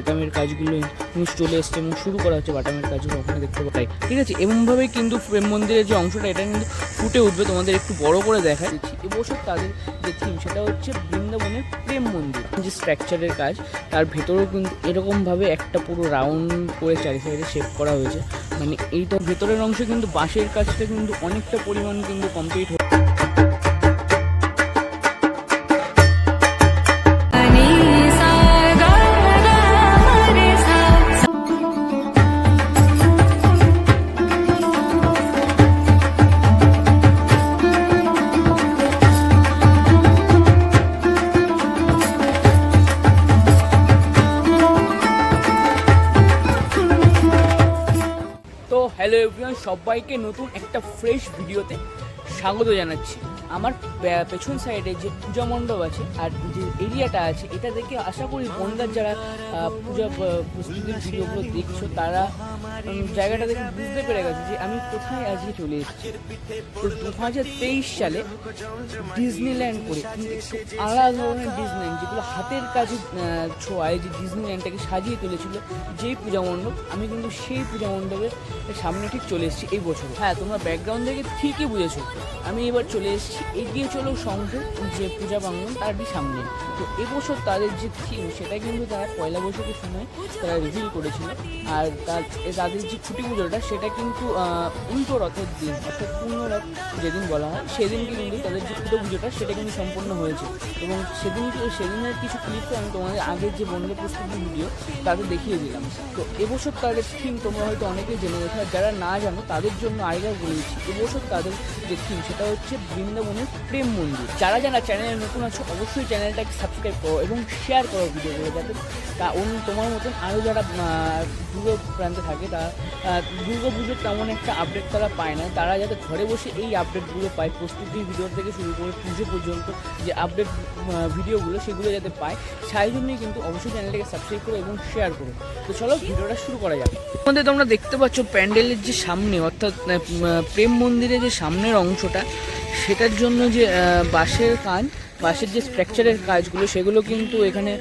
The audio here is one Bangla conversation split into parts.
বাটামের কাজগুলো চলে এসছে এবং শুরু করা হচ্ছে বাটামের কাজগুলো ওখানে দেখতে পাই ঠিক আছে, এমনভাবেই কিন্তু প্রেম মন্দিরের যে অংশটা, এটা কিন্তু ফুটে উঠবে, তোমাদের একটু বড় করে দেখা দিচ্ছি এবছর তাদের যে থিম সেটা হচ্ছে বৃন্দাবনের প্রেম মন্দির। যে স্ট্রাকচারের কাজ, তার ভেতরেও কিন্তু এরকমভাবে একটা পুরো রাউন্ড করে চারি সাইডে শেপ করা হয়েছে। মানে এইটা ভেতরের অংশে কিন্তু বাঁশের কাজটা কিন্তু অনেকটা পরিমাণ কিন্তু কমপ্লিট Ani হ্যালো এভরিওয়ান সবাইকে নতুন একটা ফ্রেশ ভিডিওতে স্বাগত জানাচ্ছি। আমার পেছন সাইডে যে পূজা মণ্ডপ আছে আর যে এরিয়াটা আছে, এটা দেখে আশা করি বন্দার যারা পূজা প্রস্তুতির ভিডিওগুলো দেখছ, তারা জায়গাটা দেখে বুঝতে পেরে গেছে যে আমি কোথায় আজকে চলে এসেছি। তো দু হাজার তেইশ সালে ডিজনিল্যান্ড করে একটু আলাদা ধরনের ডিজনিল্যান্ড যেগুলো হাতের কাজে ছোঁয়ায়, যে ডিজনিল্যান্ডটাকে সাজিয়ে তুলেছিল, যেই পূজা মণ্ডপ, আমি কিন্তু সেই পূজা মণ্ডপের সামনে ঠিক চলে এসেছি এই বছর হ্যাঁ তোমরা ব্যাকগ্রাউন্ড থেকে ঠিকই বুঝেছ। আমি এবার চলে এসেছি। এগিয়ে চলো সংঘ, যে পূজা বাংলা তারই সামনে। তো এবছর তাদের যে থিম, সেটা কিন্তু তারা পয়লা বৈশাখের সময় তারা রিভিল করেছিল। আর তার, তাদের যে খুঁটি পুজোটা, সেটা কিন্তু উল্টো রথের দিন, অর্থাৎ পূর্ণ রথ যেদিন বলা হয় সেদিনকে কিন্তু তাদের যে খুঁটো পুজোটা, সেটা কিন্তু সম্পন্ন হয়েছে। এবং সেদিন, সেদিনের কিছু ক্লিপও আমি তোমাদের আগের যে বন্ধ প্রস্তুতি ভিডিও তাতে দেখিয়ে দিলাম। তো এবছর তাদের থিম তোমরা হয়তো অনেকেই জেনে গেছো যারা না জানো, তাদের জন্য আরেকবার বলে দিচ্ছি, এবছর তাদের যে থিম সেটা হচ্ছে বৃন্দাবনের প্রেম মন্দির। যারা যারা চ্যানেলে নতুন আছো অবশ্যই চ্যানেলটাকে সাবস্ক্রাইব করো এবং শেয়ার করো ভিডিওগুলো যাতে তা অন্য তোমার মতন আরও যারা আহ, দূর প্রান্তে থাকে তারা দুর্গা পুজোর তেমন একটা আপডেট তারা পায় না। তারা যাতে ঘরে বসে এই আপডেটগুলো পায় প্রস্তুতির ভিডিও থেকে শুরু করে পুজো পর্যন্ত যে আপডেট ভিডিওগুলো সেগুলো যাতে পায় সেই জন্যই কিন্তু অবশ্যই চ্যানেলটাকে সাবস্ক্রাইব করো এবং শেয়ার করো। তো চলো ভিডিওটা শুরু করা যাক। মধ্যে তোমরা দেখতে পাচ্ছ প্যান্ডেলের যে সামনে অর্থাৎ প্রেম মন্দিরের যে সামনের অংশটা, সেটার জন্য যে বাঁশের কাজ বাঁশের যে স্ট্রাকচারের কাজগুলো, সেগুলো কিন্তু এখানে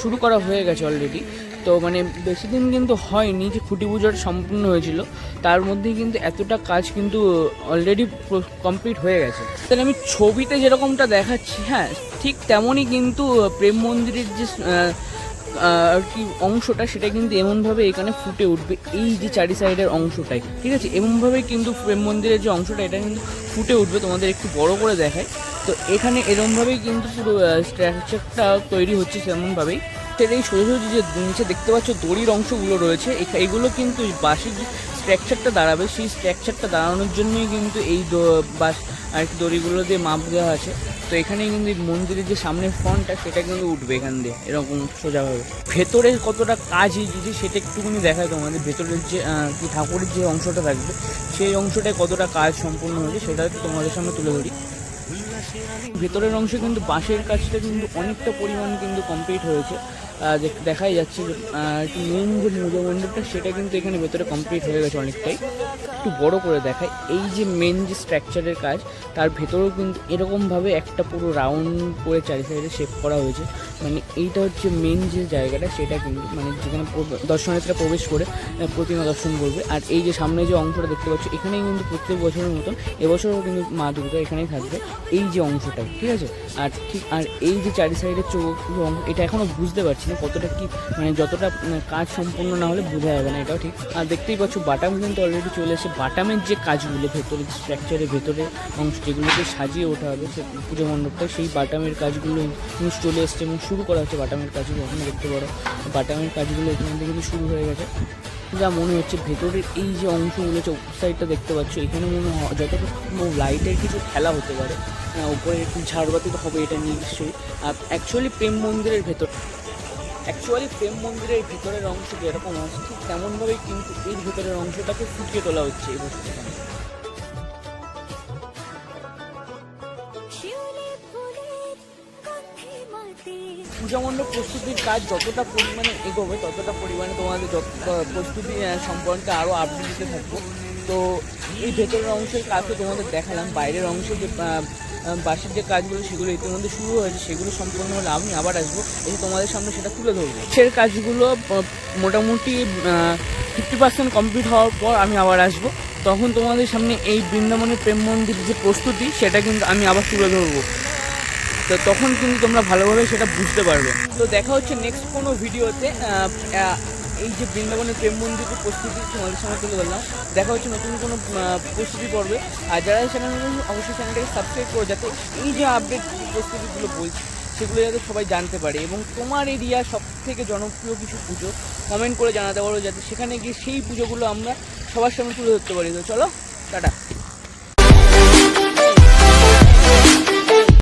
শুরু করা হয়ে গেছে অলরেডি তো মানে বেশি দিন কিন্তু হয়নি যে খুঁটি পুজোটা সম্পূর্ণ হয়েছিল, তার মধ্যেই কিন্তু এতটা কাজ কিন্তু অলরেডি কমপ্লিট হয়ে গেছে। তাহলে আমি ছবিতে যেরকমটা দেখাচ্ছি হ্যাঁ ঠিক তেমনই কিন্তু প্রেম মন্দিরের যে আর কি অংশটা, সেটা কিন্তু এমনভাবে এখানে ফুটে উঠবে, এই যে চারি সাইডের অংশটাই, ঠিক আছে? এমনভাবেই কিন্তু প্রেম মন্দিরের যে অংশটা, এটা কিন্তু ফুটে উঠবে, তোমাদের একটু বড় করে দেখায় তো এখানে এরমভাবেই কিন্তু পুরো স্ট্রাকচারটা তৈরি হচ্ছে সেমনভাবেই। সেটা এই সোজা সোজা যে নিচে দেখতে পাচ্ছ দড়ির অংশগুলো রয়েছে এগুলো কিন্তু বাসের যে স্ট্রাকচারটা দাঁড়াবে, সেই স্ট্রাকচারটা দাঁড়ানোর জন্যই কিন্তু এই বাস আর কি দড়িগুলো দিয়ে মাপ দেওয়া আছে। তো এখানে কিন্তু মন্দিরের যে সামনের ফ্রন্টটা, সেটা কিন্তু উঠবে এখান দিয়ে, এরকম সোজাভাবে। ভেতরের কতটা কাজ হয়েছে সেটা একটুখানি দেখায় তোমাদের। ভেতরের যে ঠাকুরের যে অংশটা থাকবে, সেই অংশটায় কতটা কাজ সম্পূর্ণ হয়েছে, সেটা তোমাদের সামনে তুলে ধরি। ভেতরের অংশে কিন্তু বাঁশের কাজটা কিন্তু অনেকটা পরিমাণ কিন্তু কমপ্লিট হয়েছে। দেখাই যাচ্ছে যে মেন যে পূজা মণ্ডপটা সেটা কিন্তু এখানে ভেতরে কমপ্লিট হয়ে গেছে অনেকটাই। একটু বড় করে দেখায় এই যে মেন যে স্ট্রাকচারের কাজ, তার ভেতরেও কিন্তু এরকমভাবে একটা পুরো রাউন্ড করে চারি সাইডে শেপ করা হয়েছে। মানে এইটা হচ্ছে মেন যে জায়গাটা, সেটা কিন্তু মানে যেখানে দর্শনার্থীরা প্রবেশ করে প্রতিমা দর্শন করবে। আর এই যে সামনে যে অংশটা দেখতে পাচ্ছ, এখানেই কিন্তু প্রত্যেক বছরের মতন, এবছরও কিন্তু মা দুর্গা এখানেই থাকবে, এই যে অংশটা ঠিক আছে? আর ঠিক, আর এই যে চারি সাইডের চোখ এটা এখনও বুঝতে পারছি না কতটা কি মানে যতটা কাজ সম্পূর্ণ না হলে বোঝা যাবে না, এটাও ঠিক। আর দেখতেই পাচ্ছ, বাটাম কিন্তু অলরেডি চলে এসে বাটামের যে কাজগুলো, ভেতরে স্ট্রাকচারের ভেতরে অংশ যেগুলোকে সাজিয়ে ওঠা হবে, সে পুজো মণ্ডপটা সেই বাটামের কাজগুলো নিউজ চলে এসছে এবং শুরু করা হচ্ছে বাটামের কাজগুলো ওখানে দেখতে পারো। বাটামের কাজগুলো এখান থেকে কিন্তু শুরু হয়ে গেছে। যা মনে হচ্ছে, ভেতরের এই যে অংশগুলো হচ্ছে সাইডটা দেখতে পাচ্ছ, এখানে মনে হয় যতটুকু লাইটের কিছু খেলা হতে পারে। উপরে একটু ঝাড়বাতি তো হবে এটা নিয়ে নিশ্চয়ই। আর অ্যাকচুয়ালি প্রেম মন্দিরের ভেতর অ্যাকচুয়ালি প্রেম মন্দিরের ভিতরের অংশ যেরকম ঠিক তেমনভাবেই কিন্তু এর ভিতরের অংশটাকে ফুটিয়ে তোলা হচ্ছে এই মাতে। পূজা মণ্ডপ প্রস্তুতির কাজ যতটা পরিমাণে এগোবে ততটা পরিমাণে তোমাদের প্রস্তুতি সম্পর্কে আরও আপডেট দিতে থাকব। তো এই ভেতরের অংশের কাজ তোমাদের দেখালাম বাইরের অংশ যে বাসের যে কাজগুলো সেগুলো ইতিমধ্যে শুরু হয়েছে সেগুলো সম্পূর্ণ হলে আমি আবার আসব। এসে তোমাদের সামনে সেটা তুলে ধরবো। সে কাজগুলো মোটামুটি ফিফটি পার্সেন্ট কমপ্লিট হওয়ার পর আমি আবার আসব। তখন তোমাদের সামনে এই বৃন্দাবনের প্রেম মন্দিরের যে প্রস্তুতি সেটা কিন্তু আমি আবার তুলে ধরবো। তো তখন কিন্তু তোমরা ভালোভাবে সেটা বুঝতে পারবে। তো দেখা হচ্ছে নেক্সট কোনো ভিডিওতে এই যে বৃন্দাবনের প্রেম মন্দিরের প্রস্তুতি তোমাদের সামনে তুলে ধরলাম। দেখা হচ্ছে নতুন কোনো প্রস্তুতি পর্বে। আর যারা এই চ্যানেল অবশ্যই চ্যানেলটাকে সাবস্ক্রাইব করো যাতে এই যে আপডেট প্রস্তুতিগুলো বলছি, সেগুলো যাতে সবাই জানতে পারে। এবং তোমার এরিয়া সব থেকে জনপ্রিয় কিছু পুজো কমেন্ট করে জানাতে পারো, যাতে সেখানে গিয়ে সেই পুজোগুলো আমরা সবার সামনে তুলে ধরতে পারি। তো চলো, টাটা।